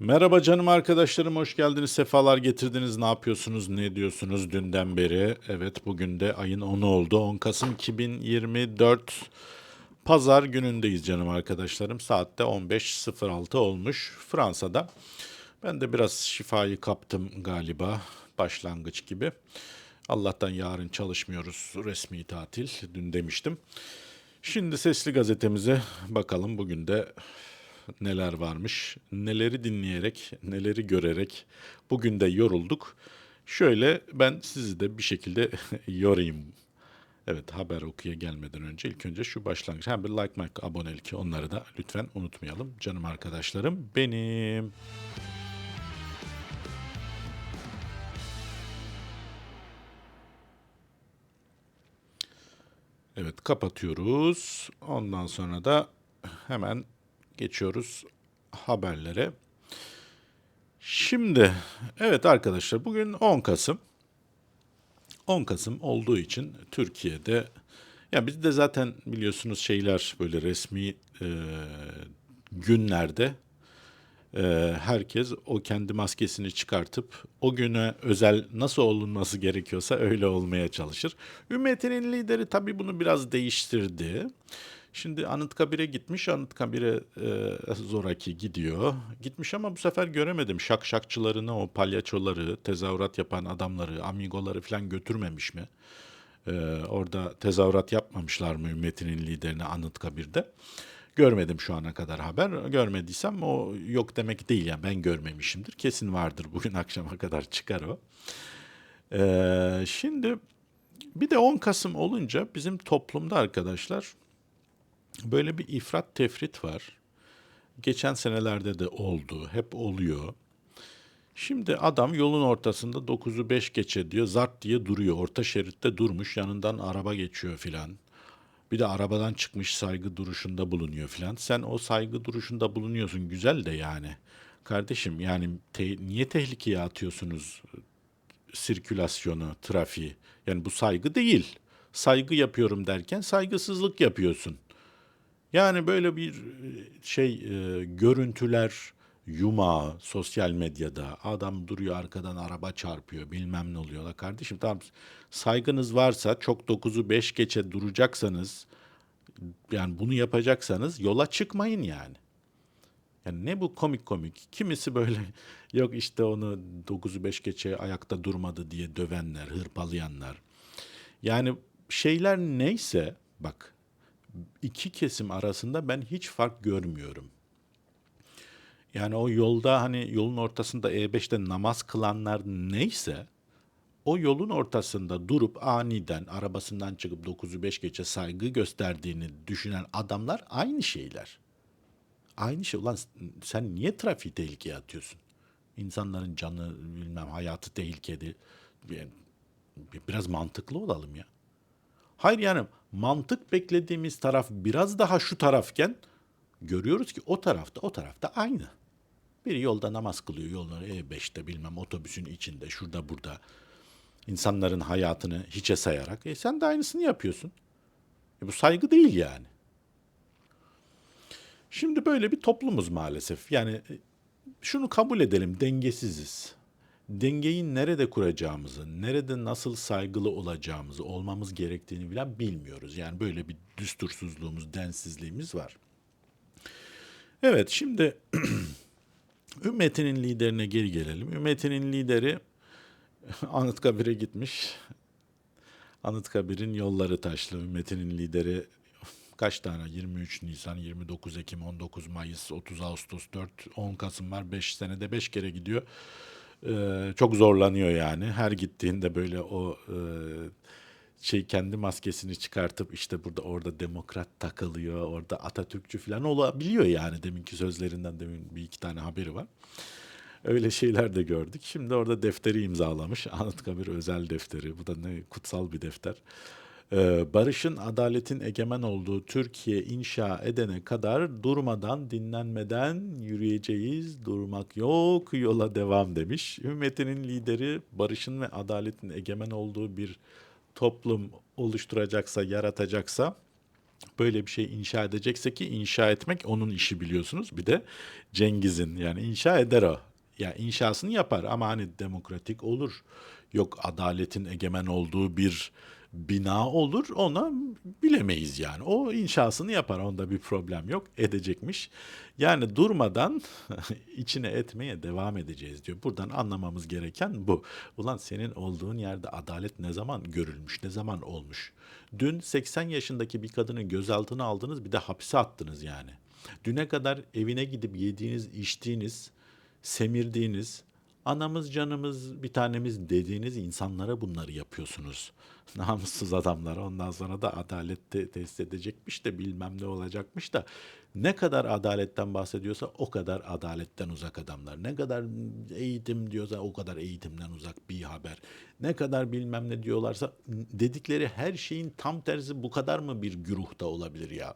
Merhaba canım arkadaşlarım, hoş geldiniz, sefalar getirdiniz. Ne yapıyorsunuz, ne diyorsunuz dünden beri? Evet, bugün de ayın 10'u oldu. 10 Kasım 2024 Pazar günündeyiz canım arkadaşlarım. Saatte 15.06 olmuş Fransa'da. Ben de biraz şifayı kaptım galiba, başlangıç gibi. Allah'tan yarın çalışmıyoruz, resmi tatil. Dün demiştim. Şimdi sesli gazetemize bakalım bugün de neler varmış. Neleri dinleyerek, neleri görerek bugün de yorulduk. Şöyle ben sizi de bir şekilde yorayım. Evet haber okuya gelmeden önce ilk önce şu başlangıç. Hem bir like, like, abonelik onları da lütfen unutmayalım. Canım arkadaşlarım benim. Evet kapatıyoruz. Ondan sonra da hemen geçiyoruz haberlere. Şimdi evet arkadaşlar bugün 10 Kasım. 10 Kasım olduğu için Türkiye'de ya bizde zaten biliyorsunuz şeyler böyle resmi e, günlerde e, herkes o kendi maskesini çıkartıp o güne özel nasıl olunması gerekiyorsa öyle olmaya çalışır. Ümmetinin lideri tabii bunu biraz değiştirdi. Şimdi Anıtkabir'e gitmiş. Anıtkabir'e e, zoraki gidiyor. Gitmiş ama bu sefer göremedim. Şak şakçılarını, o palyaçoları, tezahürat yapan adamları, amigoları falan götürmemiş mi? E, orada tezahürat yapmamışlar mı ümmetinin liderini Anıtkabir'de? Görmedim şu ana kadar haber. Görmediysem o yok demek değil yani ben görmemişimdir. Kesin vardır bugün akşama kadar çıkar o. E, şimdi bir de 10 Kasım olunca bizim toplumda arkadaşlar Böyle bir ifrat tefrit var. Geçen senelerde de oldu, hep oluyor. Şimdi adam yolun ortasında 9'u 5 geçe diyor, zart diye duruyor. Orta şeritte durmuş, yanından araba geçiyor filan. Bir de arabadan çıkmış saygı duruşunda bulunuyor filan. Sen o saygı duruşunda bulunuyorsun güzel de yani. Kardeşim yani te- niye tehlikeye atıyorsunuz sirkülasyonu, trafiği? Yani bu saygı değil. Saygı yapıyorum derken saygısızlık yapıyorsun. Yani böyle bir e, şey e, görüntüler yumağı sosyal medyada adam duruyor arkadan araba çarpıyor bilmem ne oluyor. La kardeşim tamam saygınız varsa çok 9'u 5 geçe duracaksanız yani bunu yapacaksanız yola çıkmayın yani. Yani ne bu komik komik. Kimisi böyle yok işte onu 9'u 5 geçe ayakta durmadı diye dövenler, hırpalayanlar. Yani şeyler neyse bak iki kesim arasında ben hiç fark görmüyorum. Yani o yolda hani yolun ortasında E5'te namaz kılanlar neyse o yolun ortasında durup aniden arabasından çıkıp 9'u 5 geçe saygı gösterdiğini düşünen adamlar aynı şeyler. Aynı şey. Ulan sen niye trafiği tehlikeye atıyorsun? İnsanların canı bilmem hayatı tehlikede. Biraz mantıklı olalım ya. Hayır yani mantık beklediğimiz taraf biraz daha şu tarafken görüyoruz ki o tarafta o tarafta aynı. Biri yolda namaz kılıyor yolları E5'te bilmem otobüsün içinde şurada burada. insanların hayatını hiçe sayarak. E sen de aynısını yapıyorsun. E bu saygı değil yani. Şimdi böyle bir toplumuz maalesef. Yani e, şunu kabul edelim dengesiziz. Dengeyi nerede kuracağımızı, nerede nasıl saygılı olacağımızı, olmamız gerektiğini bile bilmiyoruz. Yani böyle bir düstursuzluğumuz, densizliğimiz var. Evet şimdi ümmetinin liderine geri gelelim. Ümmetinin lideri Anıtkabir'e gitmiş. Anıtkabir'in yolları taşlı. Ümmetinin lideri kaç tane? 23 Nisan, 29 Ekim, 19 Mayıs, 30 Ağustos, 4, 10 Kasım var. 5 senede 5 kere gidiyor. Ee, çok zorlanıyor yani. Her gittiğinde böyle o e, şey kendi maskesini çıkartıp işte burada orada demokrat takılıyor, orada Atatürkçü falan olabiliyor yani deminki sözlerinden demin bir iki tane haberi var. Öyle şeyler de gördük. Şimdi orada defteri imzalamış. Anıtkabir özel defteri. Bu da ne kutsal bir defter. Ee, barışın, adaletin egemen olduğu Türkiye inşa edene kadar durmadan, dinlenmeden yürüyeceğiz. Durmak yok, yola devam demiş. Ümmetinin lideri barışın ve adaletin egemen olduğu bir toplum oluşturacaksa, yaratacaksa böyle bir şey inşa edecekse ki inşa etmek onun işi biliyorsunuz. Bir de Cengiz'in yani inşa eder o. Ya inşasını yapar ama hani demokratik olur. Yok adaletin egemen olduğu bir bina olur ona bilemeyiz yani. O inşasını yapar onda bir problem yok edecekmiş. Yani durmadan içine etmeye devam edeceğiz diyor. Buradan anlamamız gereken bu. Ulan senin olduğun yerde adalet ne zaman görülmüş ne zaman olmuş? Dün 80 yaşındaki bir kadını gözaltına aldınız bir de hapse attınız yani. Düne kadar evine gidip yediğiniz içtiğiniz semirdiğiniz anamız canımız bir tanemiz dediğiniz insanlara bunları yapıyorsunuz. Namussuz adamlar ondan sonra da adalette tesis edecekmiş de bilmem ne olacakmış da ne kadar adaletten bahsediyorsa o kadar adaletten uzak adamlar. Ne kadar eğitim diyorsa o kadar eğitimden uzak bir haber. Ne kadar bilmem ne diyorlarsa dedikleri her şeyin tam tersi bu kadar mı bir güruhta olabilir ya?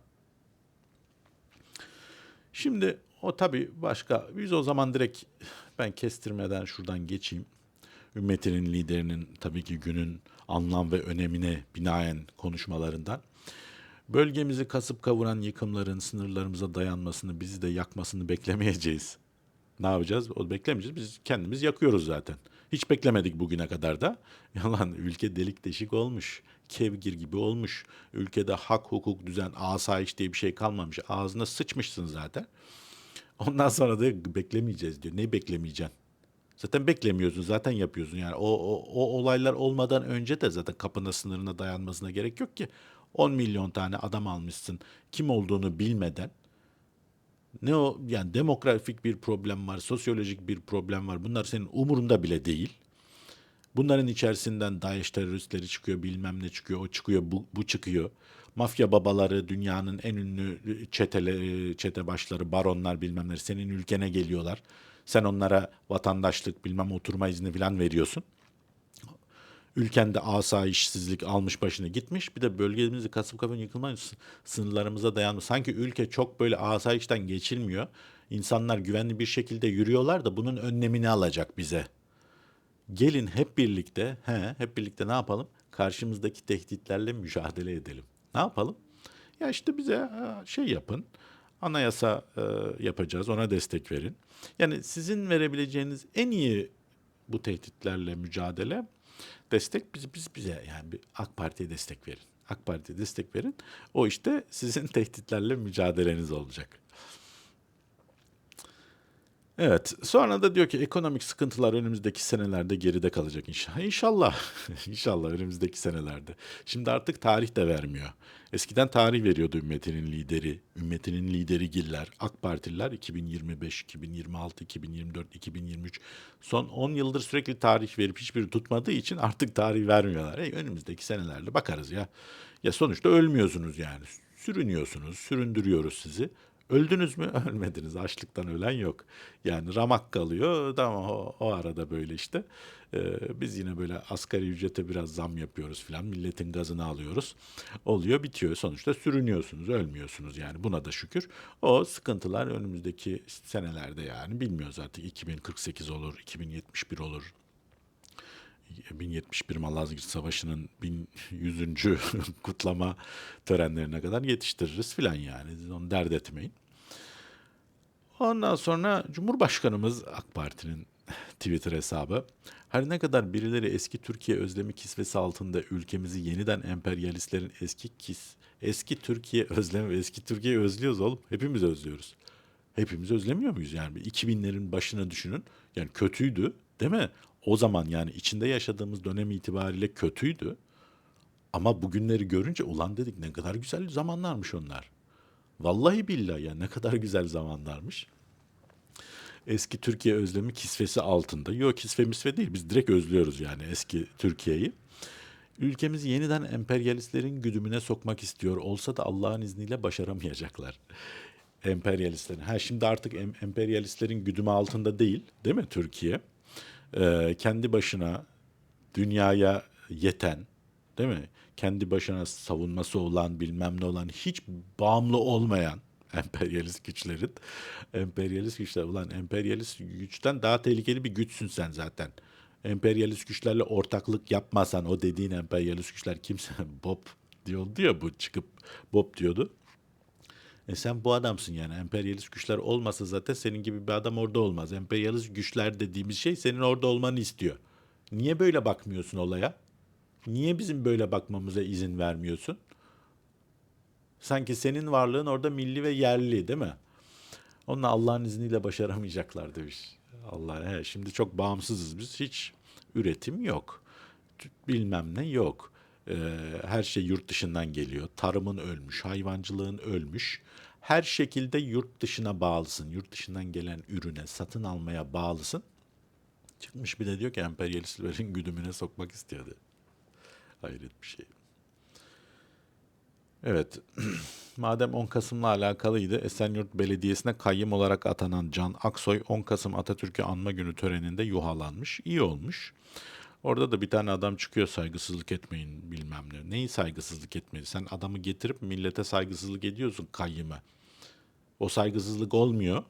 Şimdi o tabii başka. Biz o zaman direkt ben kestirmeden şuradan geçeyim. Ümmetinin liderinin tabii ki günün anlam ve önemine binaen konuşmalarından. Bölgemizi kasıp kavuran yıkımların sınırlarımıza dayanmasını, bizi de yakmasını beklemeyeceğiz. Ne yapacağız? O beklemeyeceğiz. Biz kendimiz yakıyoruz zaten. Hiç beklemedik bugüne kadar da. Yalan ülke delik deşik olmuş. Kevgir gibi olmuş. Ülkede hak, hukuk, düzen, asayiş diye bir şey kalmamış. Ağzına sıçmışsın zaten. Ondan sonra da beklemeyeceğiz diyor. Ne beklemeyeceksin? Zaten beklemiyorsun, zaten yapıyorsun. Yani o, o, o olaylar olmadan önce de zaten kapına sınırına dayanmasına gerek yok ki. 10 milyon tane adam almışsın kim olduğunu bilmeden. Ne o yani demografik bir problem var, sosyolojik bir problem var. Bunlar senin umurunda bile değil. Bunların içerisinden DAEŞ teröristleri çıkıyor, bilmem ne çıkıyor, o çıkıyor, bu, bu çıkıyor. Mafya babaları, dünyanın en ünlü çeteleri, çete başları, baronlar bilmem ne senin ülkene geliyorlar. Sen onlara vatandaşlık bilmem oturma izni falan veriyorsun. Ülkende asayişsizlik almış başını gitmiş. Bir de bölgemizi kasıp kapan yıkılma sınırlarımıza dayanmış. Sanki ülke çok böyle asayişten geçilmiyor. İnsanlar güvenli bir şekilde yürüyorlar da bunun önlemini alacak bize. Gelin hep birlikte, he, hep birlikte ne yapalım? Karşımızdaki tehditlerle mücadele edelim. Ne yapalım? Ya işte bize e, şey yapın. Anayasa e, yapacağız. Ona destek verin. Yani sizin verebileceğiniz en iyi bu tehditlerle mücadele destek biz biz bize yani bir AK Parti'ye destek verin. AK Parti'ye destek verin. O işte sizin tehditlerle mücadeleniz olacak. Evet. Sonra da diyor ki ekonomik sıkıntılar önümüzdeki senelerde geride kalacak inşallah. İnşallah. İnşallah önümüzdeki senelerde. Şimdi artık tarih de vermiyor. Eskiden tarih veriyordu ümmetinin lideri. Ümmetinin lideri Giller, AK Partililer 2025, 2026, 2024, 2023. Son 10 yıldır sürekli tarih verip hiçbiri tutmadığı için artık tarih vermiyorlar. E, önümüzdeki senelerde bakarız ya. Ya sonuçta ölmüyorsunuz yani. Sürünüyorsunuz, süründürüyoruz sizi. Öldünüz mü? Ölmediniz. Açlıktan ölen yok. Yani ramak kalıyor. Tamam o, o arada böyle işte. Ee, biz yine böyle asgari ücrete biraz zam yapıyoruz filan. Milletin gazını alıyoruz. Oluyor bitiyor. Sonuçta sürünüyorsunuz. Ölmüyorsunuz yani. Buna da şükür. O sıkıntılar önümüzdeki senelerde yani bilmiyoruz artık. 2048 olur, 2071 olur, 1071 Malazgirt Savaşı'nın 1100. kutlama törenlerine kadar yetiştiririz filan yani. Onu dert etmeyin. Ondan sonra Cumhurbaşkanımız AK Parti'nin Twitter hesabı her ne kadar birileri eski Türkiye özlemi kisvesi altında ülkemizi yeniden emperyalistlerin eski kis eski Türkiye özlemi eski Türkiye özlüyoruz oğlum. Hepimiz özlüyoruz. Hepimiz özlemiyor muyuz yani? 2000'lerin başına düşünün. Yani kötüydü değil mi? O zaman yani içinde yaşadığımız dönem itibariyle kötüydü. Ama bugünleri görünce ulan dedik ne kadar güzel zamanlarmış onlar. Vallahi billahi ya ne kadar güzel zamanlarmış. Eski Türkiye özlemi kisvesi altında. Yok kisve misve değil biz direkt özlüyoruz yani eski Türkiye'yi. Ülkemizi yeniden emperyalistlerin güdümüne sokmak istiyor olsa da Allah'ın izniyle başaramayacaklar. Emperyalistlerin. Ha şimdi artık em- emperyalistlerin güdümü altında değil, değil mi Türkiye? Ee, kendi başına dünyaya yeten, değil mi? kendi başına savunması olan bilmem ne olan hiç bağımlı olmayan emperyalist güçlerin emperyalist güçler ulan emperyalist güçten daha tehlikeli bir güçsün sen zaten. Emperyalist güçlerle ortaklık yapmasan o dediğin emperyalist güçler kimse Bob diyordu ya bu çıkıp Bob diyordu. E sen bu adamsın yani. Emperyalist güçler olmasa zaten senin gibi bir adam orada olmaz. Emperyalist güçler dediğimiz şey senin orada olmanı istiyor. Niye böyle bakmıyorsun olaya? Niye bizim böyle bakmamıza izin vermiyorsun? Sanki senin varlığın orada milli ve yerli değil mi? Onunla Allah'ın izniyle başaramayacaklar demiş. Allah he, şimdi çok bağımsızız biz. Hiç üretim yok. Bilmem ne yok. Ee, her şey yurt dışından geliyor. Tarımın ölmüş, hayvancılığın ölmüş. Her şekilde yurt dışına bağlısın. Yurt dışından gelen ürüne satın almaya bağlısın. Çıkmış bir de diyor ki emperyalistlerin güdümüne sokmak istiyordu. Hayret bir şey. Evet. Madem 10 Kasım'la alakalıydı, Esenyurt Belediyesi'ne kayyım olarak atanan Can Aksoy 10 Kasım Atatürk'ü anma günü töreninde yuhalanmış. İyi olmuş. Orada da bir tane adam çıkıyor saygısızlık etmeyin bilmem ne. Neyi saygısızlık etmeyin? Sen adamı getirip millete saygısızlık ediyorsun kayyıma. O saygısızlık olmuyor.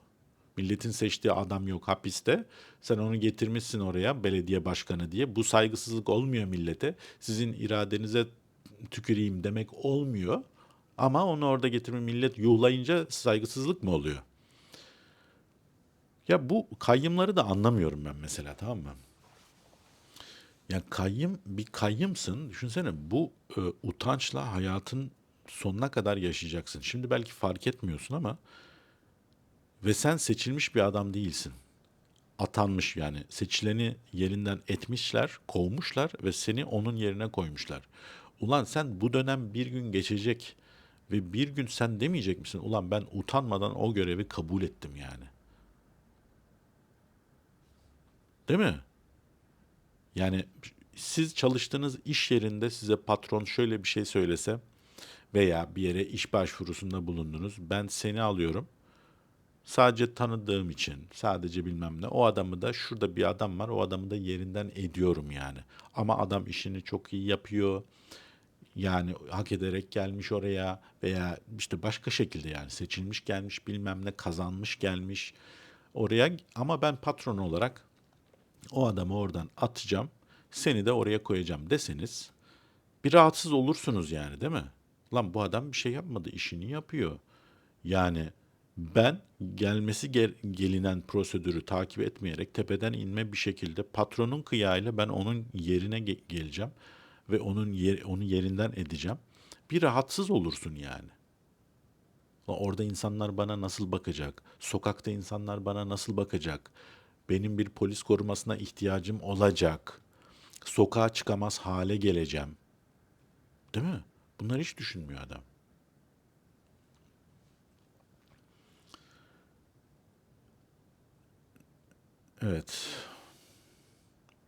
Milletin seçtiği adam yok hapiste. Sen onu getirmişsin oraya belediye başkanı diye. Bu saygısızlık olmuyor millete. Sizin iradenize tüküreyim demek olmuyor. Ama onu orada getirme millet yuhlayınca saygısızlık mı oluyor? Ya bu kayyımları da anlamıyorum ben mesela tamam mı? Ya kayyım bir kayyımsın. Düşünsene bu e, utançla hayatın sonuna kadar yaşayacaksın. Şimdi belki fark etmiyorsun ama ve sen seçilmiş bir adam değilsin. Atanmış yani seçileni yerinden etmişler, kovmuşlar ve seni onun yerine koymuşlar. Ulan sen bu dönem bir gün geçecek ve bir gün sen demeyecek misin? Ulan ben utanmadan o görevi kabul ettim yani. Değil mi? Yani siz çalıştığınız iş yerinde size patron şöyle bir şey söylese veya bir yere iş başvurusunda bulundunuz. Ben seni alıyorum. Sadece tanıdığım için, sadece bilmem ne. O adamı da şurada bir adam var. O adamı da yerinden ediyorum yani. Ama adam işini çok iyi yapıyor. Yani hak ederek gelmiş oraya veya işte başka şekilde yani seçilmiş gelmiş bilmem ne kazanmış gelmiş oraya ama ben patron olarak o adamı oradan atacağım. Seni de oraya koyacağım deseniz bir rahatsız olursunuz yani değil mi? Lan bu adam bir şey yapmadı, işini yapıyor. Yani ben gelmesi gel- gelinen prosedürü takip etmeyerek tepeden inme bir şekilde patronun kıyağıyla ben onun yerine ge- geleceğim ve onun yer, onu yerinden edeceğim. Bir rahatsız olursun yani. Orada insanlar bana nasıl bakacak? Sokakta insanlar bana nasıl bakacak? Benim bir polis korumasına ihtiyacım olacak. Sokağa çıkamaz hale geleceğim. Değil mi? Bunları hiç düşünmüyor adam. Evet.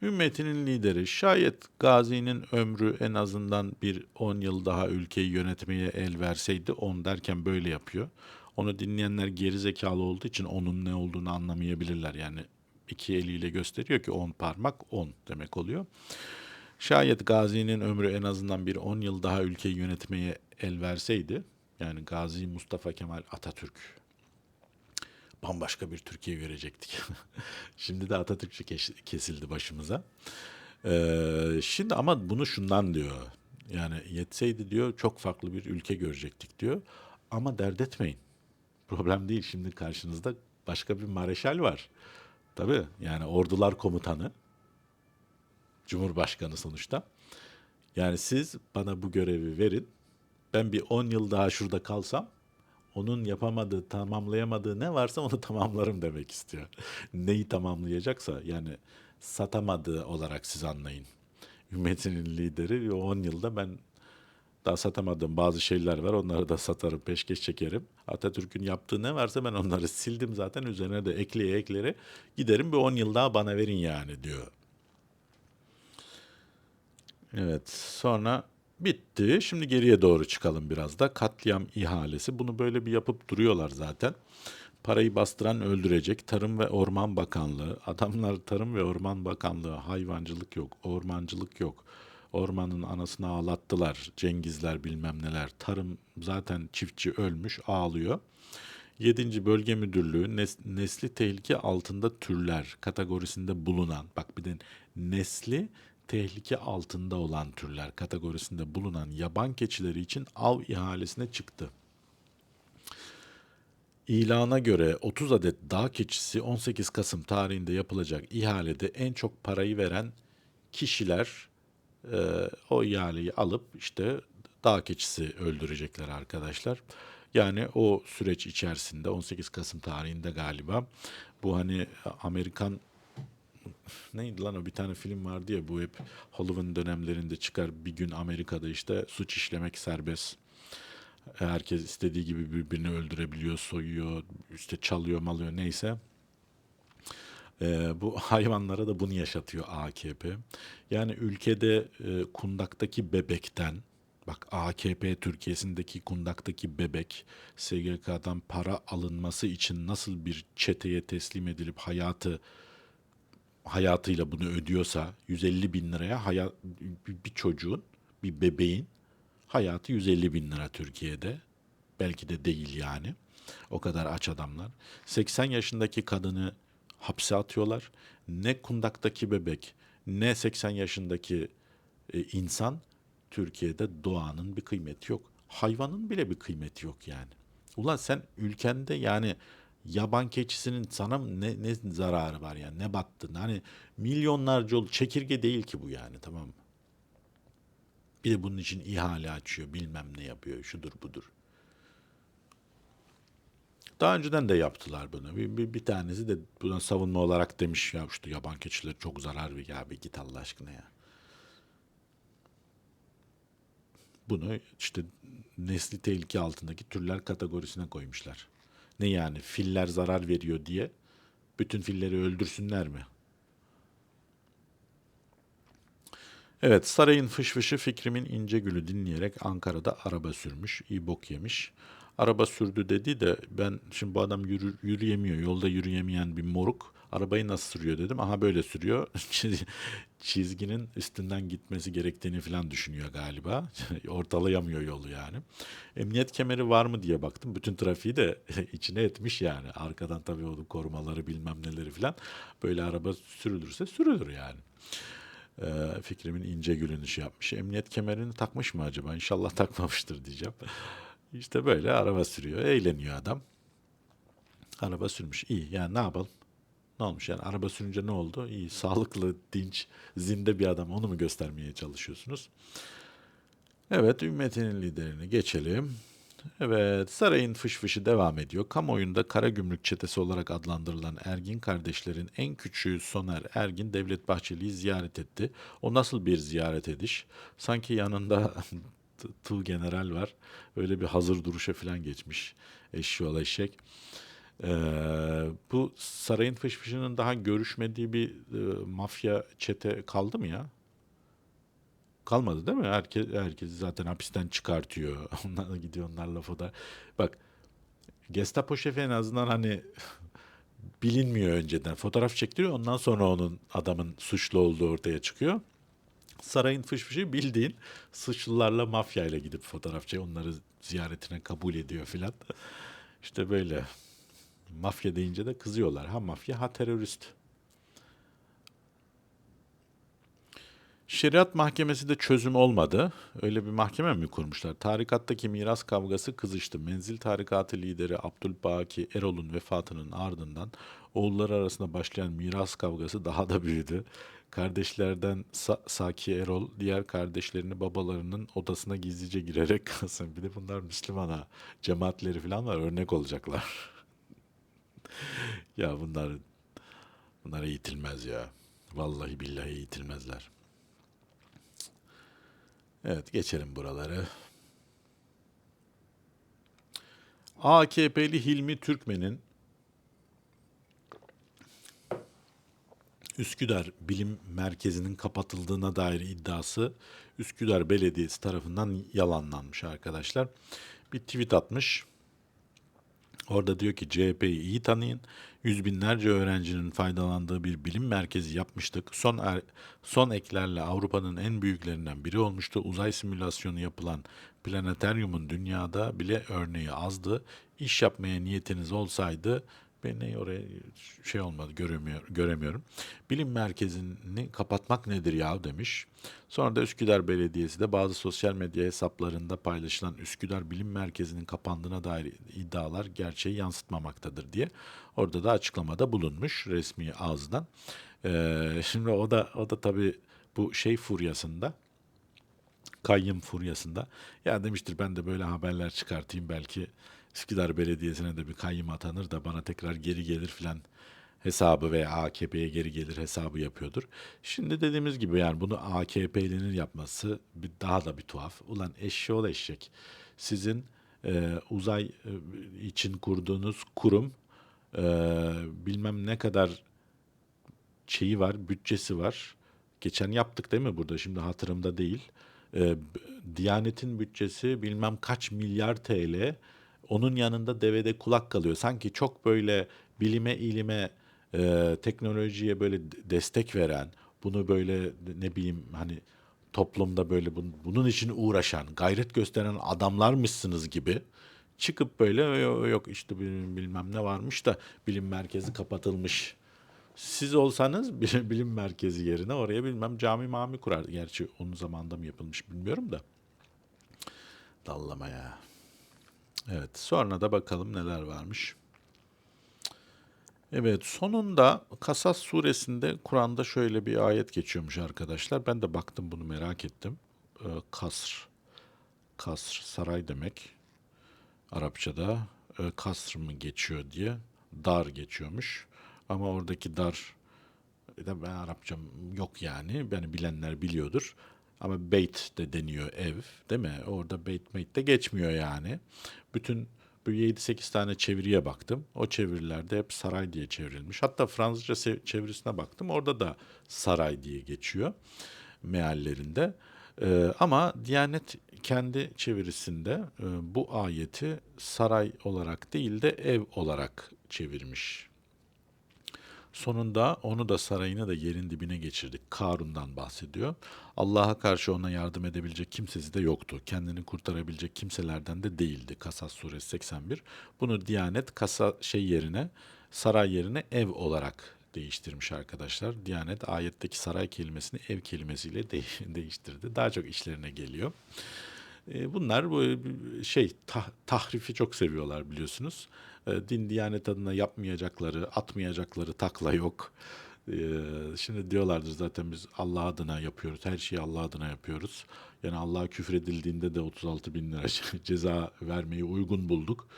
Ümmetinin lideri şayet Gazi'nin ömrü en azından bir 10 yıl daha ülkeyi yönetmeye el verseydi 10 derken böyle yapıyor. Onu dinleyenler geri zekalı olduğu için onun ne olduğunu anlamayabilirler. Yani iki eliyle gösteriyor ki 10 parmak 10 demek oluyor. Şayet Gazi'nin ömrü en azından bir 10 yıl daha ülkeyi yönetmeye el verseydi, yani Gazi Mustafa Kemal Atatürk bambaşka bir Türkiye görecektik. şimdi de Atatürkçü kesildi başımıza. Ee, şimdi ama bunu şundan diyor. Yani yetseydi diyor çok farklı bir ülke görecektik diyor. Ama dert etmeyin. Problem değil. Şimdi karşınızda başka bir mareşal var. Tabii yani ordular komutanı. Cumhurbaşkanı sonuçta. Yani siz bana bu görevi verin. Ben bir 10 yıl daha şurada kalsam onun yapamadığı, tamamlayamadığı ne varsa onu tamamlarım demek istiyor. Neyi tamamlayacaksa yani satamadığı olarak siz anlayın. Ümmetinin lideri 10 yılda ben daha satamadığım bazı şeyler var. Onları da satarım, peşkeş çekerim. Atatürk'ün yaptığı ne varsa ben onları sildim zaten. Üzerine de ekleye eklere giderim bir 10 yıl daha bana verin yani diyor. Evet sonra bitti. Şimdi geriye doğru çıkalım biraz da. Katliam ihalesi. Bunu böyle bir yapıp duruyorlar zaten. Parayı bastıran öldürecek. Tarım ve Orman Bakanlığı. Adamlar Tarım ve Orman Bakanlığı. Hayvancılık yok, ormancılık yok. Ormanın anasını ağlattılar. Cengizler bilmem neler. Tarım zaten çiftçi ölmüş ağlıyor. 7. Bölge Müdürlüğü nesli tehlike altında türler kategorisinde bulunan bak bir de nesli tehlike altında olan türler kategorisinde bulunan yaban keçileri için av ihalesine çıktı. İlana göre 30 adet dağ keçisi 18 Kasım tarihinde yapılacak ihalede en çok parayı veren kişiler e, o ihaleyi alıp işte dağ keçisi öldürecekler arkadaşlar. Yani o süreç içerisinde 18 Kasım tarihinde galiba bu hani Amerikan neydi lan o bir tane film vardı ya bu hep Hollywood dönemlerinde çıkar bir gün Amerika'da işte suç işlemek serbest. Herkes istediği gibi birbirini öldürebiliyor, soyuyor, işte çalıyor, malıyor neyse. Ee, bu hayvanlara da bunu yaşatıyor AKP. Yani ülkede e, kundaktaki bebekten, bak AKP Türkiye'sindeki kundaktaki bebek SGK'dan para alınması için nasıl bir çeteye teslim edilip hayatı hayatıyla bunu ödüyorsa 150 bin liraya hayat, bir, çocuğun, bir bebeğin hayatı 150 bin lira Türkiye'de. Belki de değil yani. O kadar aç adamlar. 80 yaşındaki kadını hapse atıyorlar. Ne kundaktaki bebek ne 80 yaşındaki e, insan Türkiye'de doğanın bir kıymeti yok. Hayvanın bile bir kıymeti yok yani. Ulan sen ülkende yani yaban keçisinin sana ne, ne zararı var yani ne battın hani milyonlarca ol çekirge değil ki bu yani tamam mı? Bir de bunun için ihale açıyor bilmem ne yapıyor şudur budur. Daha önceden de yaptılar bunu. Bir, bir, bir tanesi de buna savunma olarak demiş ya işte yaban keçileri çok zarar veriyor ya bir git Allah aşkına ya. Bunu işte nesli tehlike altındaki türler kategorisine koymuşlar. Ne yani filler zarar veriyor diye bütün filleri öldürsünler mi? Evet, sarayın fışfışı Fikrimin ince gülü dinleyerek Ankara'da araba sürmüş, iyi bok yemiş. Araba sürdü dedi de ben şimdi bu adam yürü, yürüyemiyor, yolda yürüyemeyen bir moruk. Arabayı nasıl sürüyor dedim. Aha böyle sürüyor. Çizginin üstünden gitmesi gerektiğini falan düşünüyor galiba. Ortalayamıyor yolu yani. Emniyet kemeri var mı diye baktım. Bütün trafiği de içine etmiş yani. Arkadan tabii onun korumaları bilmem neleri falan. Böyle araba sürülürse sürülür yani. Ee, fikrimin ince gülünü şey yapmış. Emniyet kemerini takmış mı acaba? İnşallah takmamıştır diyeceğim. İşte böyle araba sürüyor. Eğleniyor adam. Araba sürmüş. İyi yani ne yapalım? Ne olmuş yani araba sürünce ne oldu? İyi sağlıklı, dinç, zinde bir adam. Onu mu göstermeye çalışıyorsunuz? Evet ümmetinin liderini geçelim. Evet, sarayın fışfışı devam ediyor. Kamuoyunda kara gümrük çetesi olarak adlandırılan Ergin kardeşlerin en küçüğü Soner Ergin Devlet Bahçeli'yi ziyaret etti. O nasıl bir ziyaret ediş? Sanki yanında Tu General var. Öyle bir hazır duruşa falan geçmiş. Eşşoğlu eşek. Ee, bu sarayın fışfışının daha görüşmediği bir e, mafya çete kaldı mı ya? Kalmadı değil mi? Herkes herkesi zaten hapisten çıkartıyor. Onlar da gidiyor onlar lafı da. Bak Gestapo şefi en azından hani bilinmiyor önceden. Fotoğraf çektiriyor ondan sonra onun adamın suçlu olduğu ortaya çıkıyor. Sarayın fışfışı bildiğin suçlularla mafyayla gidip fotoğraf çek onları ziyaretine kabul ediyor filan. İşte böyle. Mafya deyince de kızıyorlar. Ha mafya ha terörist. Şeriat mahkemesi de çözüm olmadı. Öyle bir mahkeme mi kurmuşlar? Tarikattaki miras kavgası kızıştı. Menzil tarikatı lideri Abdülbaki Erol'un vefatının ardından oğulları arasında başlayan miras kavgası daha da büyüdü. Kardeşlerden Sa- Saki Erol diğer kardeşlerini babalarının odasına gizlice girerek kalsın. Bir de bunlar Müslüman ha. Cemaatleri falan var örnek olacaklar. ya bunlar bunlar eğitilmez ya. Vallahi billahi eğitilmezler. Evet geçelim buraları. AKP'li Hilmi Türkmen'in Üsküdar Bilim Merkezi'nin kapatıldığına dair iddiası Üsküdar Belediyesi tarafından yalanlanmış arkadaşlar. Bir tweet atmış. Orada diyor ki CHP'yi iyi tanıyın. Yüz binlerce öğrencinin faydalandığı bir bilim merkezi yapmıştık. Son er, son eklerle Avrupa'nın en büyüklerinden biri olmuştu. Uzay simülasyonu yapılan planetaryumun dünyada bile örneği azdı. İş yapmaya niyetiniz olsaydı ben ne oraya şey olmadı göremiyor, göremiyorum. Bilim merkezini kapatmak nedir ya demiş. Sonra da Üsküdar Belediyesi de bazı sosyal medya hesaplarında paylaşılan Üsküdar Bilim Merkezi'nin kapandığına dair iddialar gerçeği yansıtmamaktadır diye orada da açıklamada bulunmuş resmi ağızdan. Ee, şimdi o da o da tabii bu şey furyasında kayyım furyasında ya demiştir ben de böyle haberler çıkartayım belki Üsküdar Belediyesi'ne de bir kayyım atanır da bana tekrar geri gelir filan hesabı veya AKP'ye geri gelir hesabı yapıyordur. Şimdi dediğimiz gibi yani bunu AKP'linin yapması bir daha da bir tuhaf. Ulan eşşoğlu eşek. Sizin e, uzay e, için kurduğunuz kurum e, bilmem ne kadar şeyi var, bütçesi var. Geçen yaptık değil mi burada? Şimdi hatırımda değil. Ee, Diyanet'in bütçesi bilmem kaç milyar TL. Onun yanında devede kulak kalıyor. Sanki çok böyle bilime, ilime, e, teknolojiye böyle destek veren, bunu böyle ne bileyim hani toplumda böyle bun, bunun için uğraşan, gayret gösteren adamlarmışsınız gibi çıkıp böyle yok işte bilmem ne varmış da bilim merkezi kapatılmış siz olsanız bilim merkezi yerine oraya bilmem cami mami kurar. Gerçi onun zamanında mı yapılmış bilmiyorum da. Dallama ya. Evet sonra da bakalım neler varmış. Evet sonunda Kasas suresinde Kur'an'da şöyle bir ayet geçiyormuş arkadaşlar. Ben de baktım bunu merak ettim. Ee, kasr. Kasr saray demek. Arapçada e, kasr mı geçiyor diye dar geçiyormuş. Ama oradaki dar da ben Arapçam yok yani. Beni bilenler biliyordur. Ama beyt de deniyor ev değil mi? Orada beyt meyt de geçmiyor yani. Bütün bu 7-8 tane çeviriye baktım. O çevirilerde hep saray diye çevrilmiş. Hatta Fransızca çevirisine baktım. Orada da saray diye geçiyor meallerinde. Ee, ama Diyanet kendi çevirisinde e, bu ayeti saray olarak değil de ev olarak çevirmiş. Sonunda onu da sarayını da yerin dibine geçirdik. Karun'dan bahsediyor. Allah'a karşı ona yardım edebilecek kimsesi de yoktu. Kendini kurtarabilecek kimselerden de değildi. Kasas suresi 81. Bunu Diyanet kasa şey yerine saray yerine ev olarak değiştirmiş arkadaşlar. Diyanet ayetteki saray kelimesini ev kelimesiyle de değiştirdi. Daha çok işlerine geliyor. E, bunlar bu şey tah, tahrifi çok seviyorlar biliyorsunuz. E, din diyanet adına yapmayacakları, atmayacakları takla yok. E, şimdi diyorlardır zaten biz Allah adına yapıyoruz. Her şeyi Allah adına yapıyoruz. Yani Allah'a küfredildiğinde de 36 bin lira ceza vermeyi uygun bulduk.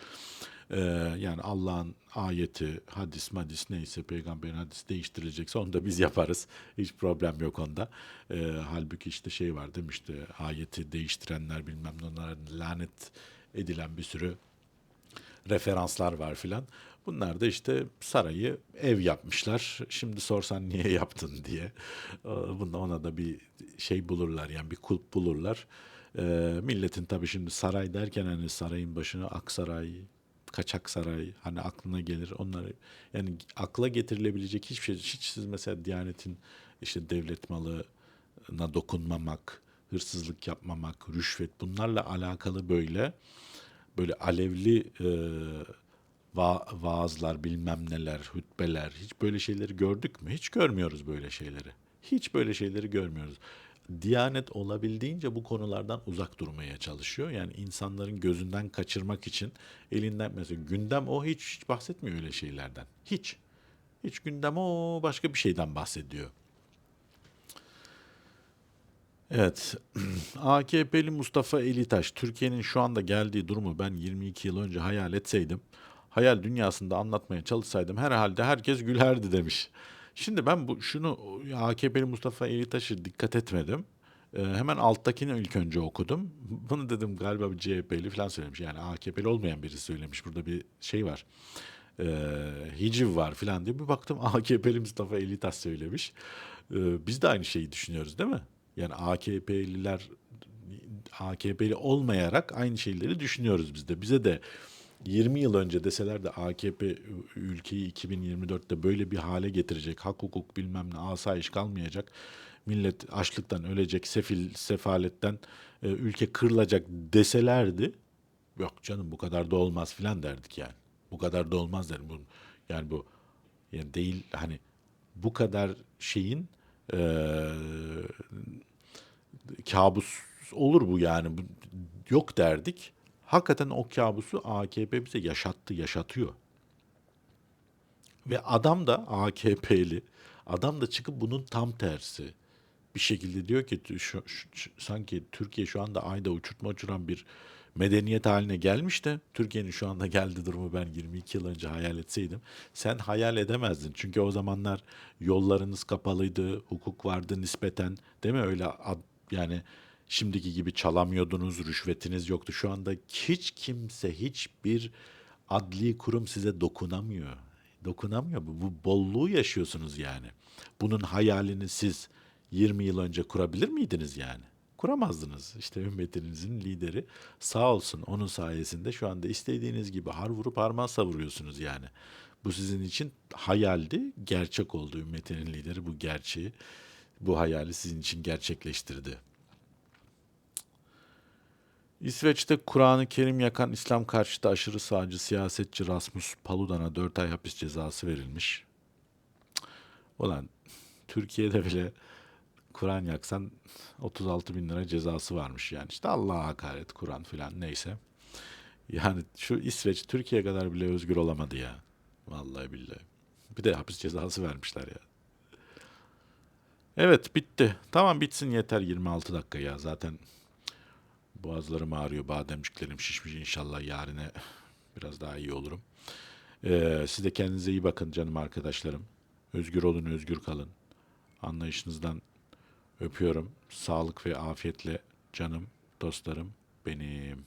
Ee, yani Allah'ın ayeti, hadis, madis neyse peygamberin hadis değiştirilecekse onu da biz yaparız. Hiç problem yok onda. Ee, halbuki işte şey var demişti ayeti değiştirenler bilmem ne onlara lanet edilen bir sürü referanslar var filan. Bunlar da işte sarayı ev yapmışlar. Şimdi sorsan niye yaptın diye. Ee, bunda ona da bir şey bulurlar yani bir kulp bulurlar. Ee, milletin tabii şimdi saray derken hani sarayın başına Aksaray, Kaçak Saray hani aklına gelir. Onları yani akla getirilebilecek hiçbir şey. Hiç siz mesela Diyanet'in işte devlet malına dokunmamak, hırsızlık yapmamak, rüşvet bunlarla alakalı böyle böyle alevli e, va vaazlar bilmem neler, hutbeler hiç böyle şeyleri gördük mü? Hiç görmüyoruz böyle şeyleri. Hiç böyle şeyleri görmüyoruz. Diyanet olabildiğince bu konulardan uzak durmaya çalışıyor. Yani insanların gözünden kaçırmak için elinden mesela gündem o hiç, hiç bahsetmiyor öyle şeylerden. Hiç. Hiç gündem o başka bir şeyden bahsediyor. Evet. AKP'li Mustafa Elitaş, Türkiye'nin şu anda geldiği durumu ben 22 yıl önce hayal etseydim, hayal dünyasında anlatmaya çalışsaydım herhalde herkes gülerdi demiş. Şimdi ben bu şunu AKP'li Mustafa Elitaş'ı dikkat etmedim. Ee, hemen alttakini ilk önce okudum. Bunu dedim galiba bir CHP'li falan söylemiş. Yani AKP'li olmayan biri söylemiş. Burada bir şey var. Ee, hiciv var falan diye. Bir baktım AKP'li Mustafa Elitaş söylemiş. Ee, biz de aynı şeyi düşünüyoruz değil mi? Yani AKP'liler AKP'li olmayarak aynı şeyleri düşünüyoruz biz de. Bize de 20 yıl önce deseler de AKP ülkeyi 2024'te böyle bir hale getirecek, hak hukuk bilmem ne asayiş kalmayacak, millet açlıktan ölecek, sefil sefaletten e, ülke kırılacak deselerdi, yok canım bu kadar da olmaz filan derdik yani. Bu kadar da olmaz derim. Yani bu yani değil hani bu kadar şeyin eee, kabus olur bu yani. Bu, yok derdik. Hakikaten o kabusu AKP bize yaşattı, yaşatıyor. Ve adam da AKP'li. Adam da çıkıp bunun tam tersi bir şekilde diyor ki şu, şu- sanki Türkiye şu anda ayda uçurtma uçuran bir medeniyet haline gelmiş de Türkiye'nin şu anda geldiği durumu ben 22 yıl önce hayal etseydim sen hayal edemezdin. Çünkü o zamanlar yollarınız kapalıydı, hukuk vardı nispeten değil mi öyle yani şimdiki gibi çalamıyordunuz, rüşvetiniz yoktu. Şu anda hiç kimse hiçbir adli kurum size dokunamıyor. Dokunamıyor. Bu, bu bolluğu yaşıyorsunuz yani. Bunun hayalini siz 20 yıl önce kurabilir miydiniz yani? Kuramazdınız. İşte ümmetinizin lideri sağ olsun onun sayesinde şu anda istediğiniz gibi har vurup harman savuruyorsunuz yani. Bu sizin için hayaldi, gerçek oldu. Ümmetinin lideri bu gerçeği, bu hayali sizin için gerçekleştirdi. İsveç'te Kur'an-ı Kerim yakan İslam karşıtı aşırı sağcı siyasetçi Rasmus Paludan'a 4 ay hapis cezası verilmiş. Ulan Türkiye'de bile Kur'an yaksan 36 bin lira cezası varmış yani. işte Allah'a hakaret, Kur'an filan neyse. Yani şu İsveç Türkiye kadar bile özgür olamadı ya. Vallahi billahi. Bir de hapis cezası vermişler ya. Evet bitti. Tamam bitsin yeter 26 dakika ya. Zaten boğazlarım ağrıyor. Bademciklerim şişmiş. İnşallah yarine biraz daha iyi olurum. Ee, siz de kendinize iyi bakın canım arkadaşlarım. Özgür olun, özgür kalın. Anlayışınızdan öpüyorum. Sağlık ve afiyetle canım, dostlarım benim.